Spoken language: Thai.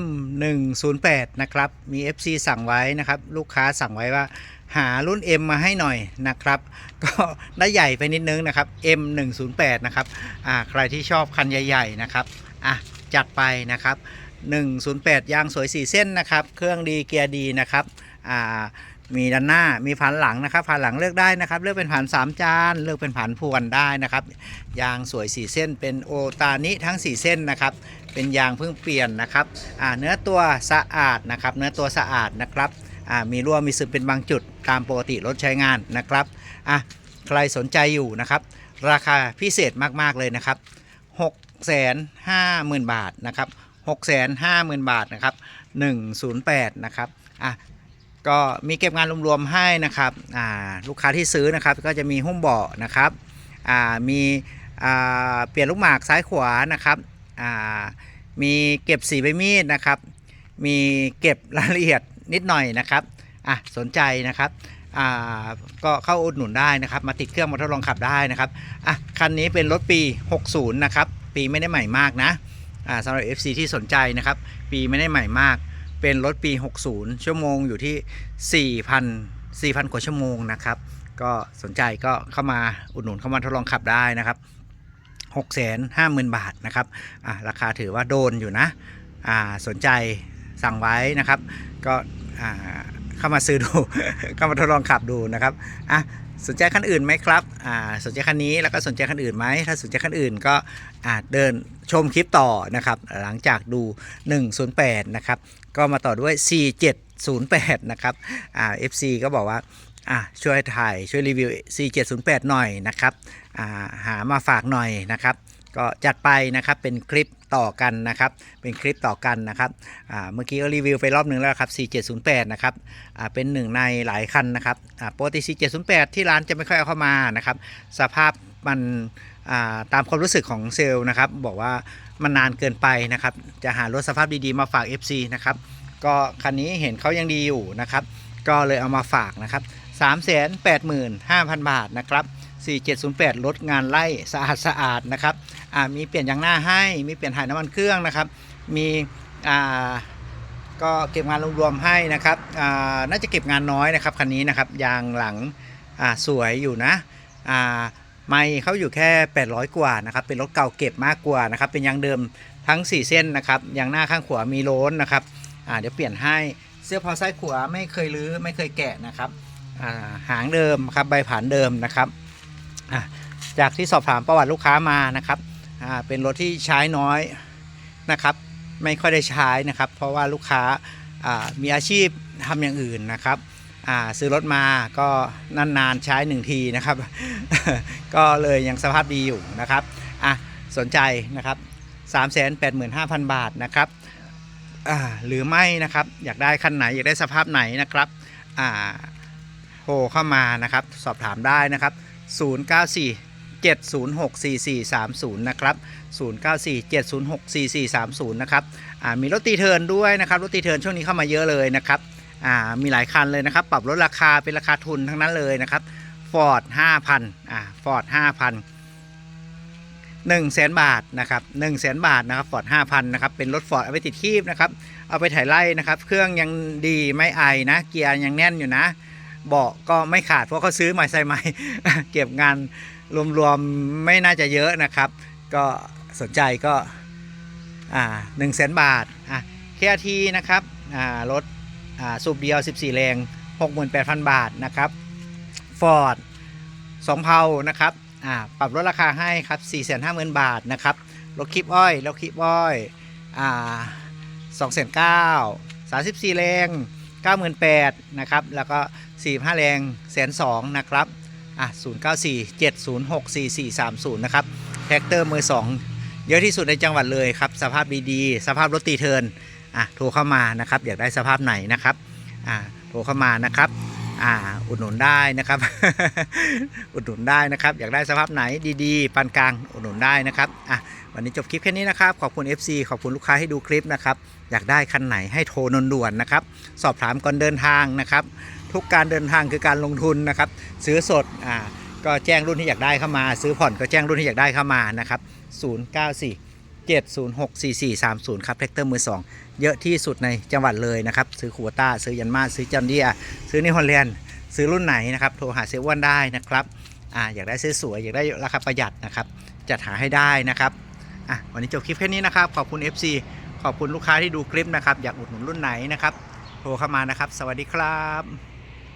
M108 นะครับมี FC สั่งไว้นะครับ ลูกค้าสั่งไว้ว่า หารุ่น M มาให้หน่อยนะครับ ก็ได้ใหญ่ไปนิดนึงนะครับ M108 นะครับอ่าใครที่ชอบคันใหญ่ ๆ นะครับอะจัดไปนะครับ 108 ยางสวย 4 เส้นนะครับ เครื่องดีเกียร์ดีนะครับอ่า มีด้านหน้ามีผ่านหลังนะครับผ่านหลังเลือกได้นะครับ เลือกเป็นผ่าน3 จาน เลือกเป็นผ่านพวนได้นะครับ ยางสวย 4 เส้น เป็นโอตานิทั้ง 4 เส้นนะครับ เป็นยางเพิ่งเปลี่ยนนะครับเนื้อตัวสะอาดนะครับ เนื้อตัวสะอาดนะครับมีรั่วมีซึมเป็นบางจุดตามปกติรถใช้งานนะครับอะใครสนใจอยู่นะครับ ราคาพิเศษมากๆเลยนะครับ 6 5 0 0 0 0 บาทนะครับ 6 5 0 0 0 0 บาทนะครับ 108 นะครับอะ ก็มีเก็บงานรวมๆให้นะครับลูกค้าที่ซื้อนะครับก็จะมีหุ้มเบาะนะครับมีเปลี่ยนลูกหมากซ้ายขวานะครับมีเก็บสีใบมีดนะครับ มีเก็บรายละเอียดนิดหน่อยนะครับอะสนใจนะครับก็เข้าอุดหนุนได้นะครับ มาติดเครื่องมาทดลองขับได้นะครับอะคันนี้เป็นรถปี 60 นะครับ ปีไม่ได้ใหม่มากนะอ่าสำหรับ FC ที่สนใจนะครับ ปีไม่ได้ใหม่มาก เป็นรถปี 60 ชั่วโมงอยู่ที่ 4,000 4,000 กว่าชั่วโมงนะครับ ก็สนใจก็เข้ามาอุดหนุนเข้ามาทดลองขับได้นะครับ6 5 0 0 0 0 บาทนะครับอะราคาถือว่าโดนอยู่นะอ่าสนใจสั่งไว้นะครับ ก็อ่าเข้ามาซื้อดู เข้ามาทดลองขับดูนะครับอะ สนใจคันอื่นไหมครับอ่าสนใจคันนี้แล้วก็สนใจคันอื่นไหมถ้าสนใจคันอื่นก็อ่าเดินชมคลิปต่อนะครับหลังจากดู 108 นะครับก็มาต่อด้วย 4708 นะครับอ่า FC ก็บอกว่าอ่าช่วยถ่ายช่วยรีวิว 4708 หน่อยนะครับอ่าหามาฝากหน่อยนะครับ ก็จัดไปนะครับเป็นคลิปต่อกันนะครับ เป็นคลิปต่อกันนะครับเมื่อกี้ก็รีวิวไปรอบหนึ่งแล้วครับ 4708 นะครับเป็นหนึ่งในหลายคันนะครับปกติ 4708 ที่ร้านจะไม่ค่อยเอาเข้ามานะครับ สภาพมันตามความรู้สึกของเซลล์นะครับ บอกว่ามันนานเกินไปนะครับ จะหารถสภาพดีๆมาฝาก FC นะครับ ก็คันนี้เห็นเขายังดีอยู่นะครับ ก็เลยเอามาฝากนะครับ 385,000 บาทนะครับ 4708ลดงานไล่สะอาดสะอาดนะครับมีเปลี่ยนยางหน้าให้ มีเปลี่ยนถ่ายน้ำมันเครื่องนะครับ มีก็เก็บงานรวมๆให้นะครับน่าจะเก็บงานน้อยนะครับคันนี้นะครับยางหลังสวยอยู่นะไม่เขาอยู่แค่ 800 กว่านะครับ เป็นรถเก่าเก็บมากกว่านะครับ เป็นยางเดิมทั้ง 4 เส้นนะครับยางหน้าข้างขวามีโล้นนะครับเดี๋ยวเปลี่ยนให้เสื้อพอซ้ายขวาไม่เคยรื้อไม่เคยแกะนะครับาหางเดิมครับใบผ่านเดิมนะครับ จากที่สอบถามประวัติลูกค้ามานะครับเป็นรถที่ใช้น้อยนะครับ ไม่ค่อยได้ใช้นะครับ เพราะว่าลูกค้ามีอาชีพทำอย่างอื่นนะครับซื้อรถมาก็นานๆใช้หนึ่งทีนะครับ ก็เลยยังสภาพดีอยู่นะครับอะสนใจนะครับ 385,000 บาทนะครับหรือไม่นะครับอยากได้คันไหนอยากได้สภาพไหนนะครับโทรเข้ามานะครับ สอบถามได้นะครับ 094 706 4430 นะครับ 094 706 4430 นะครับ อ่า มีรถตีเทิร์นด้วยนะครับ รถตีเทิร์นช่วงนี้เข้ามาเยอะเลยนะครับ อ่า มีหลายคันเลยนะครับ ปรับลดราคาเป็นราคาทุนทั้งนั้นเลยนะครับฟอร์ด5,000 อ่าฟอร์ด5,000 1 0 0 0 0 0 บาทนะครับ1 0 0 0 0 บาทนะครับฟอร์ด5,000นะครับ เป็นรถฟอร์ดเอาไปติดคีบนะครับ เอาไปถ่ายไล่นะครับ เครื่องยังดีไม่ไอนะ เกียร์ยังแน่นอยู่นะ เบาะก็ไม่ขาดเพราะเขาซื้อใหม่ใส่ใหม่เก็บงานรวมๆไม่น่าจะเยอะนะครับ ก็สนใจก็อ่าหนึ่งแสนบาทอะเคทีนะครับอ่ารถอ่าสูบเดียว 14 แรง 68,000 บาทนะครับฟอร์ดสองเพานะครับอ่าปรับลดราคาให้ครับ 450,000 บาทนะครับรถคลิปอ้อยรถคลิปอ้อยอ่า2,900 34 แรง 98,000นะครับแล้วก็ 45 แรงแสนสองนะครับอะ094 706 4430 นะครับแท็กเตอร์มือ 2 เยอะที่สุดในจังหวัดเลยครับ สภาพดีๆ สภาพรถตีเทินอะโทรเข้ามานะครับอยากได้สภาพไหนนะครับอ่าโทรเข้ามานะครับอ่าอุดหนุนได้นะครับ อุดหนุนได้นะครับ อยากได้สภาพไหนดีๆ ปานกลางอุดหนุนได้นะครับอะวันนี้จบคลิปแค่นี้นะครับ ขอบคุณ FC ขอบคุณลูกค้าให้ดูคลิปนะครับ อยากได้คันไหนให้โทรนด่วนนะครับ สอบถามก่อนเดินทางนะครับ ทุกการเดินทางคือการลงทุนนะครับ ซื้อสดอ่าก็แจ้งรุ่นที่อยากได้เข้ามา ซื้อผ่อนก็แจ้งรุ่นที่อยากได้เข้ามานะครับ094 7064430 ครับแท็กเตอร์มือ 2 เยอะที่สุดในจังหวัดเลยนะครับ ซื้อคูวต้า ซื้อยันมาซื้อจันเดีย ซื้อนิฮอลแลนด์ซื้อรุ่นไหนนะครับ โทรหาเซเว่นได้นะครับอ่าอยากได้ซื้อสวย อยากได้ราคาประหยัดนะครับ จัดหาให้ได้นะครับอะวันนี้จบคลิปแค่นี้นะครับ ขอบคุณ FC ขอบคุณลูกค้าที่ดูคลิปนะครับ อยากอุดหนุนรุ่นไหนนะครับ โทรเข้ามานะครับ สวัสดีครับ